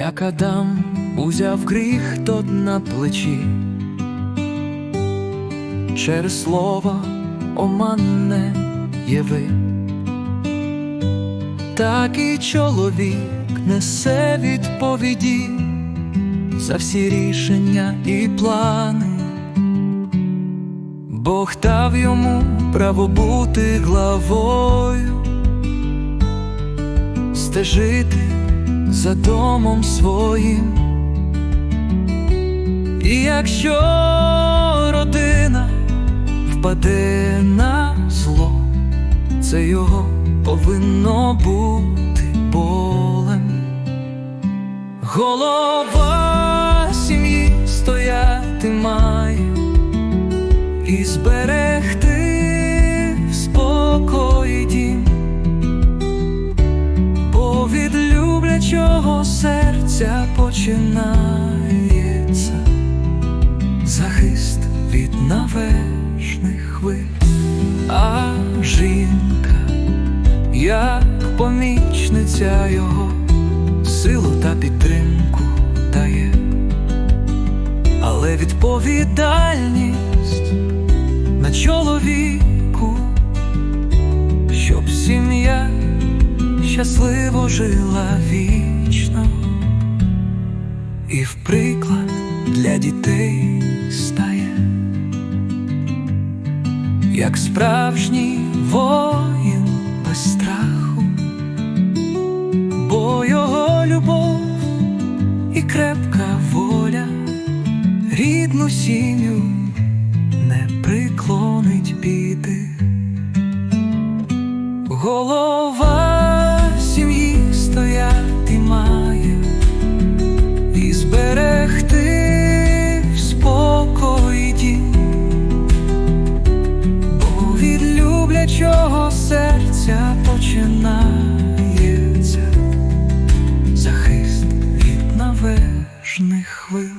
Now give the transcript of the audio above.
як Адам узяв гріх тот на плечі, через слово оманне єви, так і чоловік несе відповіді за всі рішення і плани. Бог дав йому право бути главою, стежити за домом своїм. І якщо родина впаде на зло, це його повинно бути болем. Голова сім'ї стояти має і зберегти серця починається захист від навешних хвиль, а жінка, як помічниця його, силу та підтримку дає, але відповідальність на чоловіку, щоб сім'я щасливо жила вічно і в приклад для дітей стає, як справжній воїн без страху, бо його любов і крепка воля рідну сім'ю не приклонить твого серця починається захист від навежних хвиль.